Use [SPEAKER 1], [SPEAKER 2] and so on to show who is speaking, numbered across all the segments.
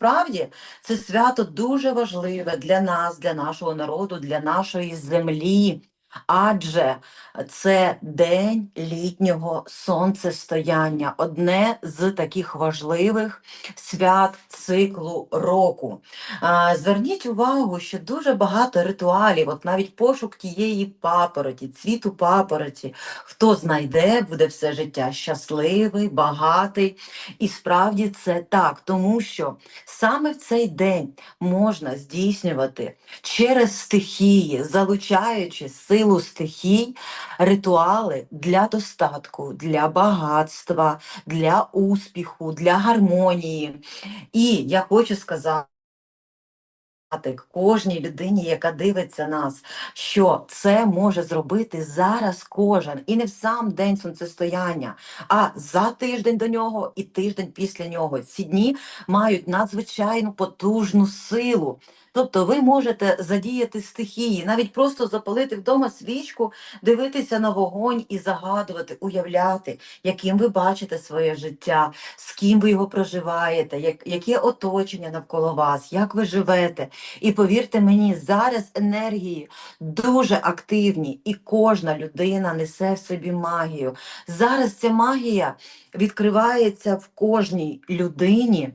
[SPEAKER 1] насправді це свято дуже важливе для нас, для нашого народу, для нашої землі. Адже це день літнього сонцестояння, одне з таких важливих свят циклу року. Зверніть увагу, що дуже багато ритуалів, от навіть пошук тієї папороті, цвіту папороті, хто знайде, буде все життя щасливий, багатий. І справді це так, тому що саме в цей день можна здійснювати через стихії, залучаючи силу стихій, ритуали для достатку, для багатства, для успіху, для гармонії. І я хочу сказати. Кожній людині, яка дивиться нас, що це може зробити зараз кожен, і не в сам день сонцестояння, а за тиждень до нього і тиждень після нього. Ці дні мають надзвичайно потужну силу. Тобто ви можете задіяти стихії, навіть просто запалити вдома свічку, дивитися на вогонь і загадувати, уявляти, яким ви бачите своє життя, з ким ви його проживаєте, як, яке оточення навколо вас, як ви живете. І повірте мені, зараз енергії дуже активні, і кожна людина несе в собі магію. Зараз ця магія відкривається в кожній людині.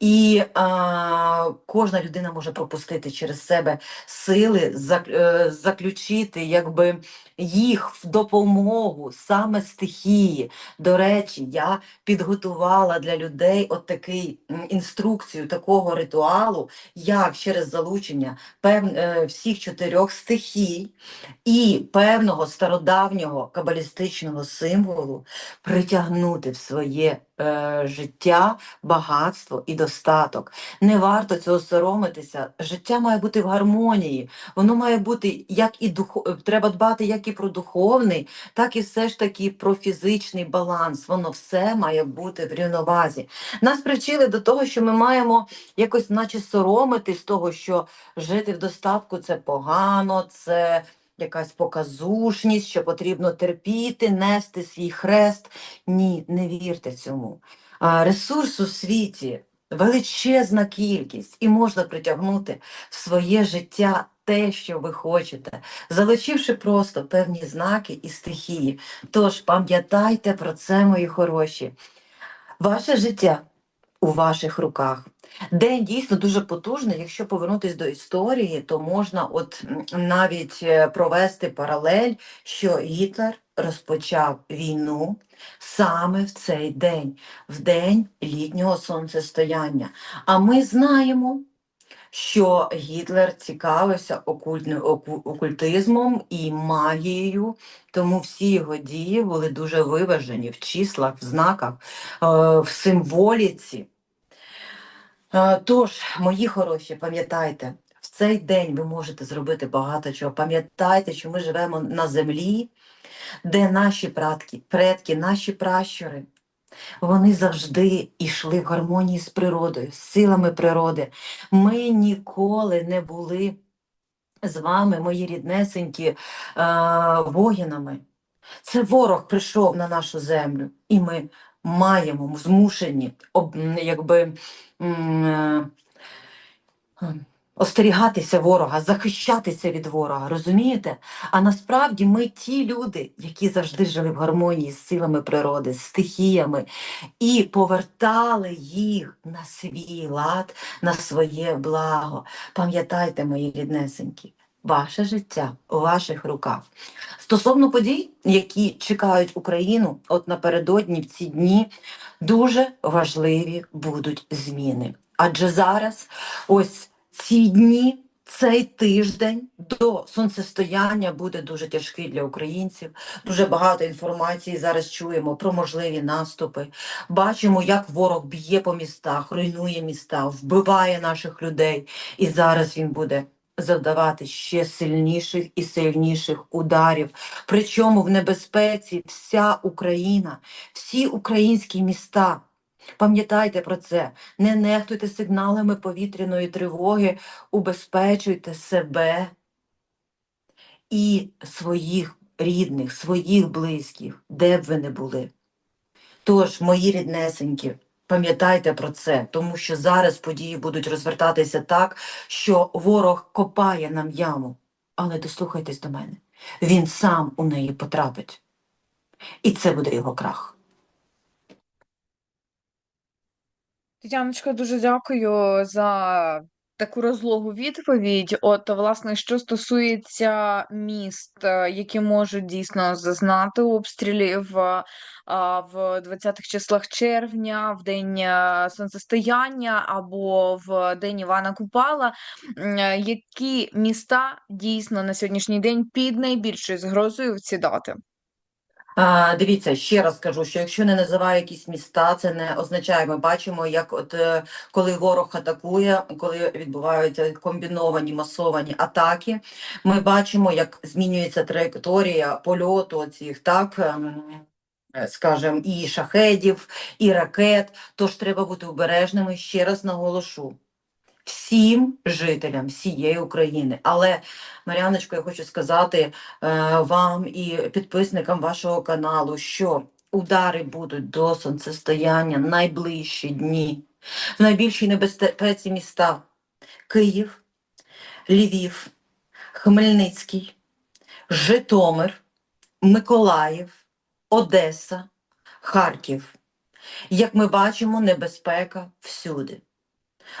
[SPEAKER 1] І а, кожна людина може пропустити через себе сили, е, заключити якби, їх в допомогу саме стихії. До речі, я підготувала для людей от такий інструкцію такого ритуалу, як через залучення пев, е, всіх чотирьох стихій і певного стародавнього кабалістичного символу притягнути в своє е, життя багатство і достаток. Не варто цього соромитися. Життя має бути в гармонії. Воно має бути як і духо... треба дбати як і про духовний, так і все ж таки про фізичний баланс. Воно все має бути в рівновазі. Нас привчили до того, що ми маємо якось, наче соромитись того, що жити в достатку це погано, це. Якась показушність, що потрібно терпіти, нести свій хрест. Ні, не вірте цьому. А, Ресурс у світі величезна кількість, і можна притягнути в своє життя те, що ви хочете, залучивши просто певні знаки і стихії. Тож пам'ятайте про це, мої хороші. Ваше життя у ваших руках. День дійсно дуже потужний. Якщо повернутися до історії, то можна от навіть е, провести паралель, що Гітлер розпочав війну саме в цей день, в день літнього сонцестояння. А ми знаємо, що Гітлер цікавився окультним окультизмом і магією, тому всі його дії були дуже виважені в числах, в знаках, е, в символіці. Е, Тож, мої хороші, пам'ятайте, в цей день ви можете зробити багато чого. Пам'ятайте, що ми живемо на землі, де наші предки, предки, наші пращури, вони завжди йшли в гармонії з природою, з силами природи. Ми ніколи не були з вами, мої ріднесенькі, е, воїнами. Це ворог прийшов на нашу землю, і ми маємо змушені якби, е, остерігатися ворога, захищатися від ворога, розумієте? А насправді ми ті люди, які завжди жили в гармонії з силами природи, з стихіями, і повертали їх на свій лад, на своє благо. Пам'ятайте, мої ріднесенькі, ваше життя у ваших руках. Стосовно подій, які чекають Україну, от напередодні в ці дні дуже важливі будуть зміни. Адже зараз ось ці дні, цей тиждень до сонцестояння буде дуже тяжкий для українців. Дуже багато інформації зараз чуємо про можливі наступи. Бачимо, як ворог б'є по містах, руйнує міста, вбиває наших людей. І зараз він буде завдавати ще сильніших і сильніших ударів. Причому в небезпеці вся Україна, всі українські міста. Пам'ятайте про це, не нехтуйте сигналами повітряної тривоги, убезпечуйте себе і своїх рідних, своїх близьких, де б ви не були. Тож, мої ріднесенькі, Пам'ятайте про це, тому що зараз події будуть розвертатися так, що ворог копає нам яму. Але дослухайтесь до мене, він сам у неї потрапить. І це буде його крах.
[SPEAKER 2] Тетяночка, дуже дякую за таку розлогу відповідь. От, власне, що стосується міст, е, які можуть дійсно зазнати обстрілів е, в 20-х числах червня, в день е, сонцестояння або в день Івана Купала, які міста дійсно на сьогоднішній день під найбільшою загрозою в ці дати?
[SPEAKER 1] А, дивіться, ще раз кажу, що якщо не називаю якісь міста, це не означає, ми бачимо, як от е, коли ворог атакує, коли відбуваються комбіновані масовані атаки, ми бачимо, як змінюється траєкторія польоту цих так. ем, е, Скажем, і шахедів, і ракет, тож треба бути обережними. Ще раз наголошу всім жителям всієї України. Але, Мар'яночко, я хочу сказати е, вам і підписникам вашого каналу, що удари будуть до сонцестояння найближчі дні. В найбільшій небезпеці міста Київ, Львів, Хмельницький, Житомир, Миколаїв, Одеса, Харків. Як ми бачимо, небезпека всюди.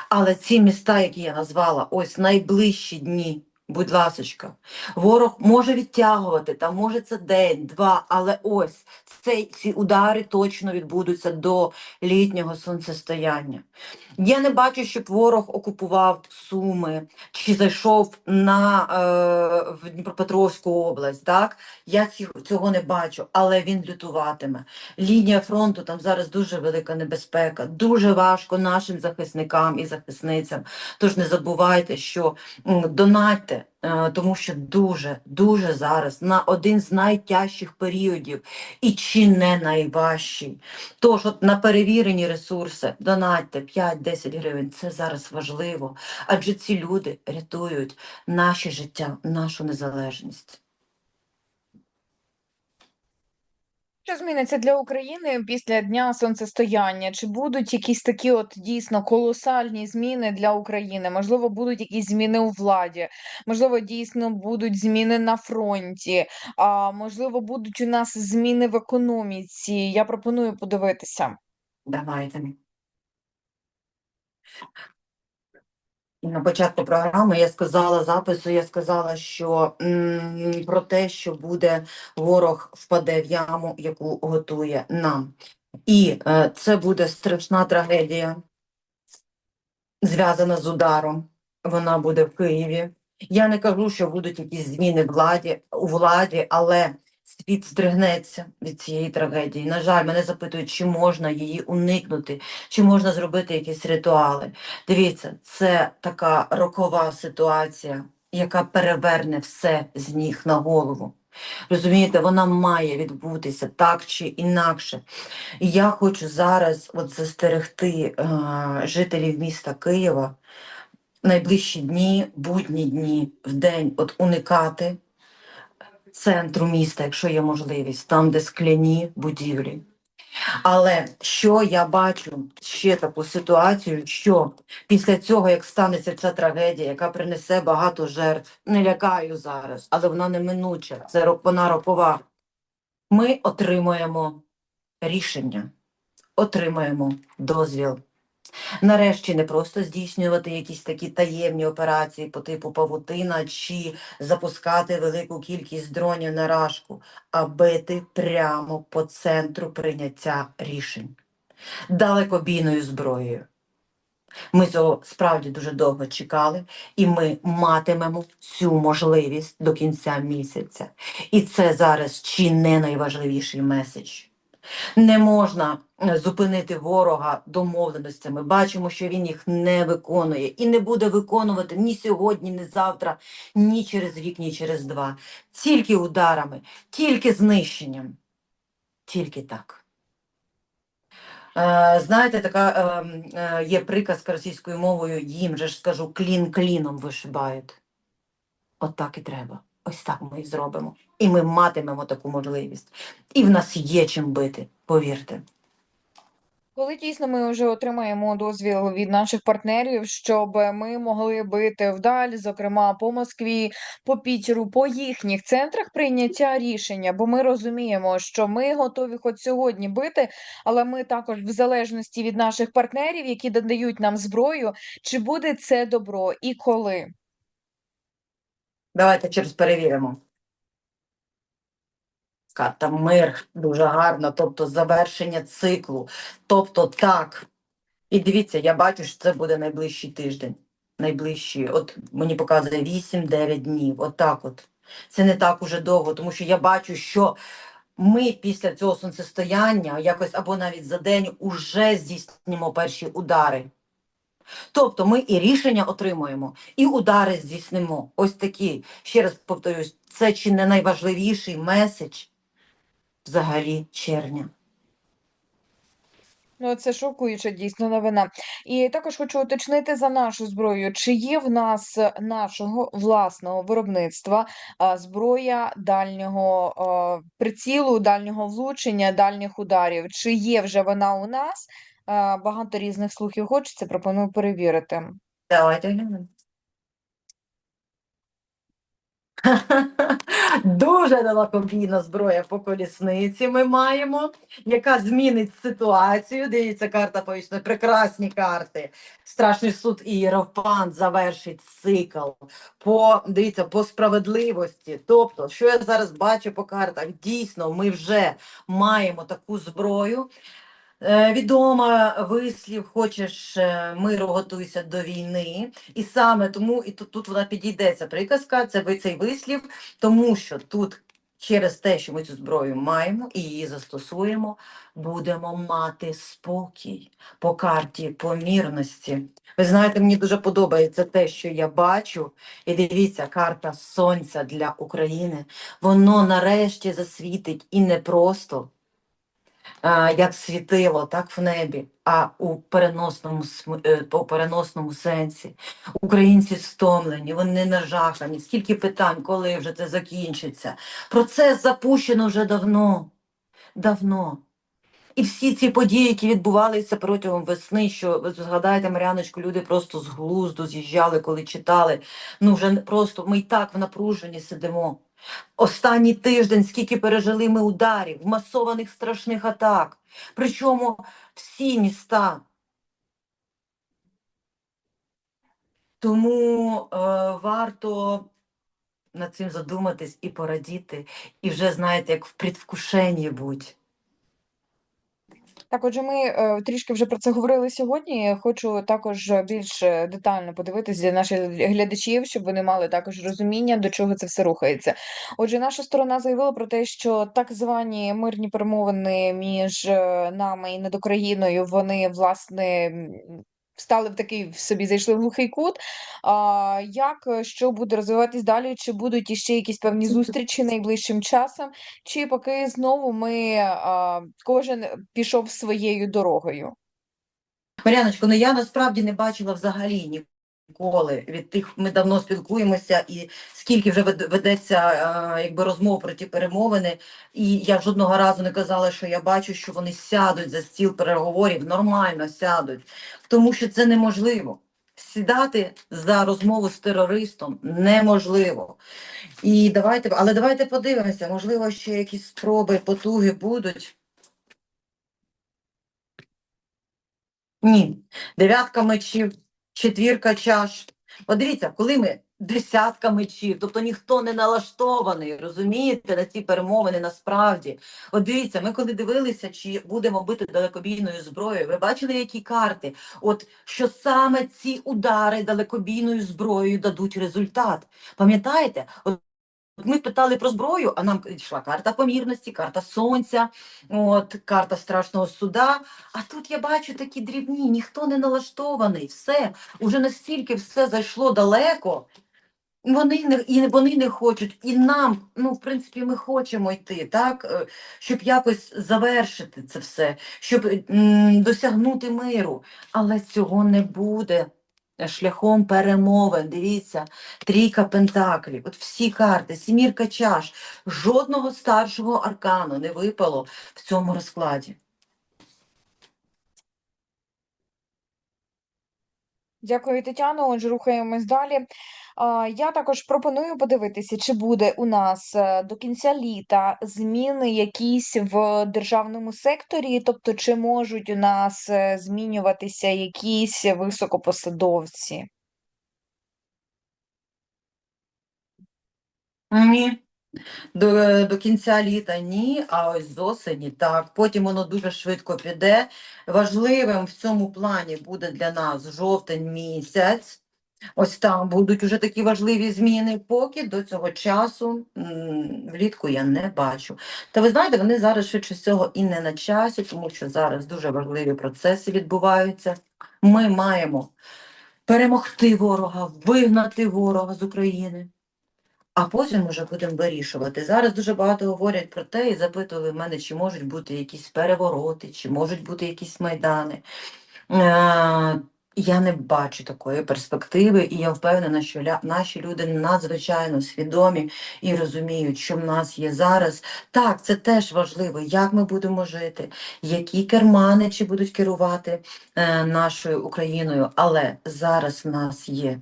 [SPEAKER 1] Але ці міста, які я назвала, ось найближчі дні, будь ласочка, ворог може відтягувати, там може це день, два, але ось цей, ці удари точно відбудуться до літнього сонцестояння. Я не бачу, щоб ворог окупував Суми чи зайшов на е, в Дніпропетровську область. Так? Я цього не бачу, але він лютуватиме. Лінія фронту там зараз дуже велика небезпека, дуже важко нашим захисникам і захисницям. Тож не забувайте, що донатьте, тому що дуже, дуже зараз на один з найтяжчих періодів і чи не найважчий. Тож от на перевірені ресурси донатьте 5-10 гривень. Це зараз важливо, адже ці люди рятують наше життя, нашу незалежність.
[SPEAKER 2] Що зміниться для України після Дня сонцестояння? Чи будуть якісь такі от дійсно колосальні зміни для України? Можливо, будуть якісь зміни у владі, можливо, дійсно будуть зміни на фронті, а можливо, будуть у нас зміни в економіці. Я пропоную подивитися.
[SPEAKER 1] Давайте. На початку програми я сказала запису, я сказала, що м, про те, що буде ворог впаде в яму, яку готує нам. І е, це буде страшна трагедія, зв'язана з ударом. Вона буде в Києві. Я не кажу, що будуть якісь зміни владі, у владі, але світ здригнеться від цієї трагедії. На жаль, мене запитують, чи можна її уникнути, чи можна зробити якісь ритуали. Дивіться, це така рокова ситуація, яка переверне все з ніг на голову. Розумієте, вона має відбутися так чи інакше. І я хочу зараз от застерегти е, жителів міста Києва найближчі дні, будні дні, в день от уникати центру міста, якщо є можливість, там, де скляні будівлі. Але що я бачу ще таку ситуацію, що після цього, як станеться ця трагедія, яка принесе багато жертв, не лякаю зараз, але вона неминуча, це вона рокова. Ми отримуємо рішення, отримуємо дозвіл. Нарешті не просто здійснювати якісь такі таємні операції по типу павутина чи запускати велику кількість дронів на рашку, а бити прямо по центру прийняття рішень далекобійною зброєю. Ми цього справді дуже довго чекали, і ми матимемо цю можливість до кінця місяця. І це зараз чи не найважливіший меседж. Не можна зупинити ворога домовленостями. Бачимо, що він їх не виконує і не буде виконувати ні сьогодні, ні завтра, ні через рік, ні через два. Тільки ударами, тільки знищенням. Тільки так. Е, знаєте, така е, е, є приказка російською мовою, їм же ж скажу, клін кліном вишибають. От так і треба. Ось так ми і зробимо. І ми матимемо таку можливість. І в нас є чим бити, повірте.
[SPEAKER 2] Коли дійсно ми вже отримаємо дозвіл від наших партнерів, щоб ми могли бити вдаль, зокрема по Москві, по Пітеру, по їхніх центрах прийняття рішення, бо ми розуміємо, що ми готові хоч сьогодні бити, але ми також в залежності від наших партнерів, які додають нам зброю, чи буде це добро і коли.
[SPEAKER 1] Давайте через перевіримо. Карта мир дуже гарна, тобто завершення циклу. Тобто так. І дивіться, я бачу, що це буде найближчий тиждень. Найближчий, от мені показує 8-9 днів. Отак от. Це не так уже довго, тому що я бачу, що ми після цього сонцестояння, якось або навіть за день, уже здійснимо перші удари. Тобто ми і рішення отримуємо, і удари здійснимо. Ось такі, ще раз повторюсь, це чи не найважливіший меседж взагалі червня.
[SPEAKER 2] Ну, це шокуюча дійсно новина. І також хочу уточнити за нашу зброю, чи є в нас е, нашого власного виробництва зброя дальнього прицілу, дальнього влучення, дальніх ударів. Чи є вже вона у нас? Багато різних слухів хочеться, пропоную перевірити.
[SPEAKER 1] Давайте глянемо. Дуже далекобійна зброя по колісниці ми маємо, яка змінить ситуацію. Дивіться, карта повічна, прекрасні карти. Страшний суд і Єрофант завершить цикл по дивіться по справедливості. Тобто, що я зараз бачу по картах, дійсно, ми вже маємо таку зброю. Е, Відома вислів, хочеш е, миру, готуйся до війни. І саме тому і тут, тут вона підійде ця приказка, це цей вислів, тому що тут через те, що ми цю зброю маємо і її застосуємо, будемо мати спокій по карті помірності. Ви знаєте, мені дуже подобається те, що я бачу. І дивіться, карта сонця для України. Воно нарешті засвітить і не просто як світило, так в небі, а у переносному е, по переносному сенсі. Українці стомлені, вони нажахані. Скільки питань, коли вже це закінчиться? Процес запущено вже давно. Давно. І всі ці події, які відбувалися протягом весни, що ви згадаєте, Маряночку, люди просто з глузду з'їжджали, коли читали. Ну вже просто ми і так в напруженні сидимо. Останній тиждень, скільки пережили ми ударів, масованих страшних атак. Причому всі міста. Тому е, варто над цим задуматись і порадіти, і вже, знаєте, як в предвкушенні будь.
[SPEAKER 2] Так, отже, ми е, трішки вже про це говорили сьогодні. Хочу також більш е, детально подивитись для наших глядачів, щоб вони мали також розуміння, до чого це все рухається. Отже, наша сторона заявила про те, що так звані мирні перемовини між е, нами і над Україною, вони власне. Стали в такий в собі зайшли в глухий кут. А як е, що буде розвиватись далі? Чи будуть іще якісь певні зустрічі найближчим часом? Чи поки знову ми а, кожен пішов своєю дорогою?
[SPEAKER 1] Мар'яночко, ну я насправді не бачила взагалі ніколи від тих, ми давно спілкуємося, і скільки вже ведеться е, якби розмов про ті перемовини, і я жодного разу не казала, що я бачу, що вони сядуть за стіл переговорів, нормально сядуть, тому що це неможливо. Сідати за розмову з терористом неможливо. І давайте, але давайте подивимося, можливо, ще якісь спроби, потуги будуть. Ні. Дев'ятка мечів, четвірка чаш. Подивіться, коли ми десятка мечів, тобто ніхто не налаштований, розумієте, на ці перемовини насправді. От дивіться, ми коли дивилися, чи будемо бити далекобійною зброєю, ви бачили, які карти? От що саме ці удари далекобійною зброєю дадуть результат. Пам'ятаєте? От ми питали про зброю, а нам йшла карта помірності, карта сонця, от, карта страшного суда. А тут я бачу такі дрібні, ніхто не налаштований, все, уже настільки все зайшло далеко. Вони не і вони не хочуть, і нам, ну, в принципі, ми хочемо йти, так, е, щоб якось завершити це все, щоб м, досягнути миру. Але цього не буде шляхом перемовин. Дивіться, трійка пентаклів, от всі карти, сімірка чаш, жодного старшого аркану не випало в цьому розкладі.
[SPEAKER 2] Дякую, Тетяно. Отже, рухаємось далі. Я також пропоную подивитися, чи буде у нас е, до кінця літа зміни якісь в державному секторі, тобто чи можуть у нас е, змінюватися якісь високопосадовці.
[SPEAKER 1] Ні. До, до кінця літа ні, а ось з осені так. Потім воно дуже швидко піде. Важливим в цьому плані буде для нас жовтень місяць. Ось там будуть уже такі важливі зміни. Поки до цього часу влітку я не бачу. Та ви знаєте, вони зараз швидше всього і не на часі, тому що зараз дуже важливі процеси відбуваються. Ми маємо перемогти ворога, вигнати ворога з України. А потім вже будемо вирішувати. Зараз дуже багато говорять про те і запитували в мене, чи можуть бути якісь перевороти, чи можуть бути якісь майдани. Е, я не бачу такої перспективи, і я впевнена, що наші люди надзвичайно свідомі і розуміють, що в нас є зараз. Так, це теж важливо, як ми будемо жити, які кермани чи будуть керувати е, нашою Україною. Але зараз в нас є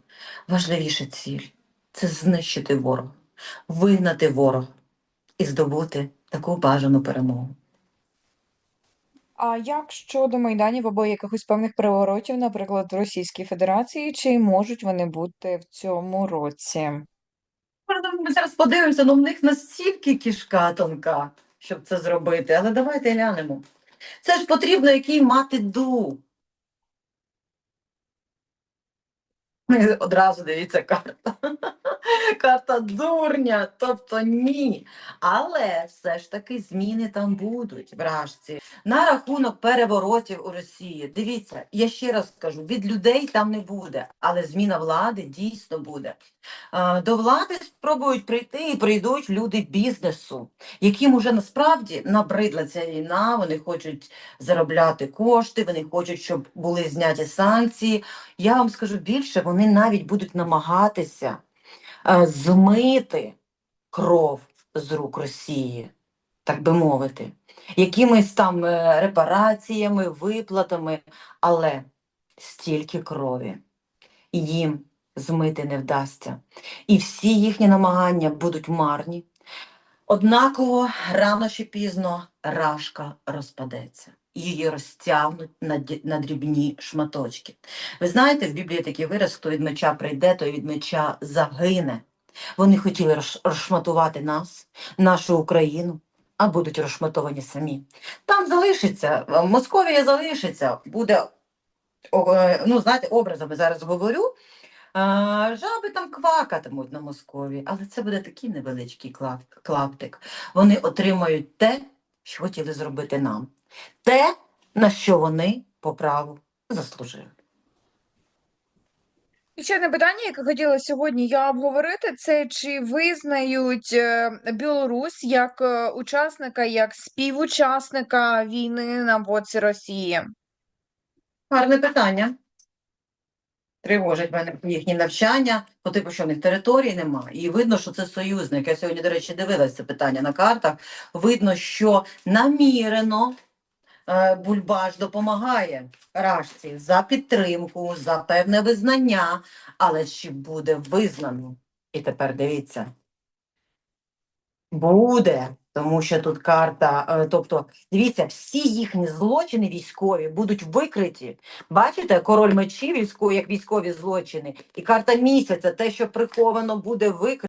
[SPEAKER 1] важливіша ціль це знищити ворога, вигнати ворога і здобути таку бажану перемогу.
[SPEAKER 2] А як щодо майданів або якихось певних переворотів, наприклад, в Російській Федерації, чи можуть вони бути в цьому році?
[SPEAKER 1] Ми зараз подивимося, ну в них настільки кішка тонка, щоб це зробити. Але давайте глянемо. Це ж потрібно який мати дух. Ну, Одразу дивіться карта. Карта дурня, тобто ні. Але все ж таки зміни там будуть, вражці. На рахунок переворотів у Росії. Дивіться, я ще раз скажу: від людей там не буде, але зміна влади дійсно буде. Е, До влади спробують прийти і прийдуть люди бізнесу, яким уже насправді набридла ця війна. Вони хочуть заробляти кошти, вони хочуть, щоб були зняті санкції. Я вам скажу більше, вони навіть будуть намагатися е, змити кров з рук Росії, так би мовити, якимись там е, репараціями, виплатами, але стільки крові їм змити не вдасться. І всі їхні намагання будуть марні. Однаково рано чи пізно рашка розпадеться. Її розтягнуть на, дрібні шматочки. Ви знаєте, в Біблії такий вираз, хто від меча прийде, той від меча загине. Вони хотіли роз- розшматувати нас, нашу Україну, а будуть розшматовані самі. Там залишиться, Московія залишиться, буде, ну, знаєте, образами зараз говорю. А, жаби там квакатимуть на Москові, але це буде такий невеличкий клаптик. Вони отримають те, що хотіли зробити нам, те, на що вони по праву заслужили.
[SPEAKER 2] І ще одне питання, яке хотіла сьогодні я обговорити, це чи визнають е, Білорусь як е, учасника, як співучасника війни на боці Росії?
[SPEAKER 1] Гарне питання. Тривожить мене їхні навчання, по типу, що в них території немає. І видно, що це союзник. Я сьогодні, до речі, дивилася це питання на картах. Видно, що намірено е, Бульбаш допомагає Рашці за підтримку, за певне визнання, але чи буде визнано? І тепер дивіться. Буде, тому що тут карта, е, тобто, дивіться, всі їхні злочини військові будуть викриті. Бачите, король мечів, як військові злочини, і карта місяця, те, що приховано, буде викрито.